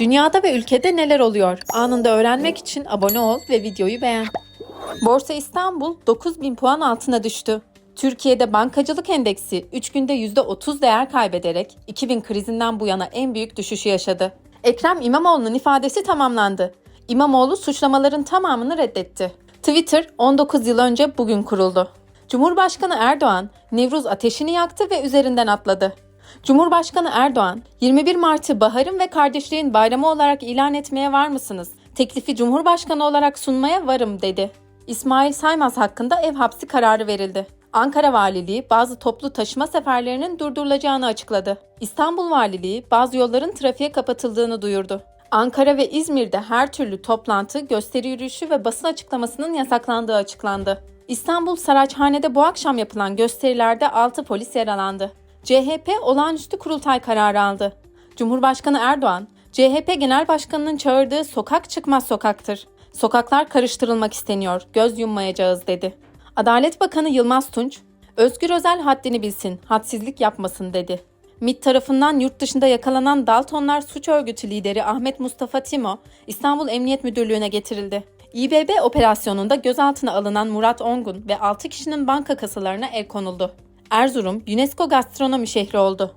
Dünyada ve ülkede neler oluyor? Anında öğrenmek için abone ol ve videoyu beğen. Borsa İstanbul 9000 puan altına düştü. Türkiye'de bankacılık endeksi 3 günde %30 değer kaybederek 2000 krizinden bu yana en büyük düşüşü yaşadı. Ekrem İmamoğlu'nun ifadesi tamamlandı. İmamoğlu suçlamaların tamamını reddetti. Twitter 19 yıl önce bugün kuruldu. Cumhurbaşkanı Erdoğan, Nevruz ateşini yaktı ve üzerinden atladı. Cumhurbaşkanı Erdoğan, 21 Mart'ı baharın ve kardeşliğin bayramı olarak ilan etmeye var mısınız? Teklifi Cumhurbaşkanı olarak sunmaya varım dedi. İsmail Saymaz hakkında ev hapsi kararı verildi. Ankara Valiliği bazı toplu taşıma seferlerinin durdurulacağını açıkladı. İstanbul Valiliği bazı yolların trafiğe kapatıldığını duyurdu. Ankara ve İzmir'de her türlü toplantı, gösteri yürüyüşü ve basın açıklamasının yasaklandığı açıklandı. İstanbul Saraçhane'de bu akşam yapılan gösterilerde 6 polis yaralandı. CHP olağanüstü kurultay kararı aldı. Cumhurbaşkanı Erdoğan, CHP Genel Başkanı'nın çağırdığı sokak çıkmaz sokaktır. Sokaklar karıştırılmak isteniyor, göz yummayacağız dedi. Adalet Bakanı Yılmaz Tunç, Özgür Özel haddini bilsin, hadsizlik yapmasın dedi. MİT tarafından yurt dışında yakalanan Daltonlar suç örgütü lideri Ahmet Mustafa Timo, İstanbul Emniyet Müdürlüğü'ne getirildi. İBB operasyonunda gözaltına alınan Murat Ongun ve 6 kişinin banka kasalarına el konuldu. Erzurum, UNESCO gastronomi şehri oldu.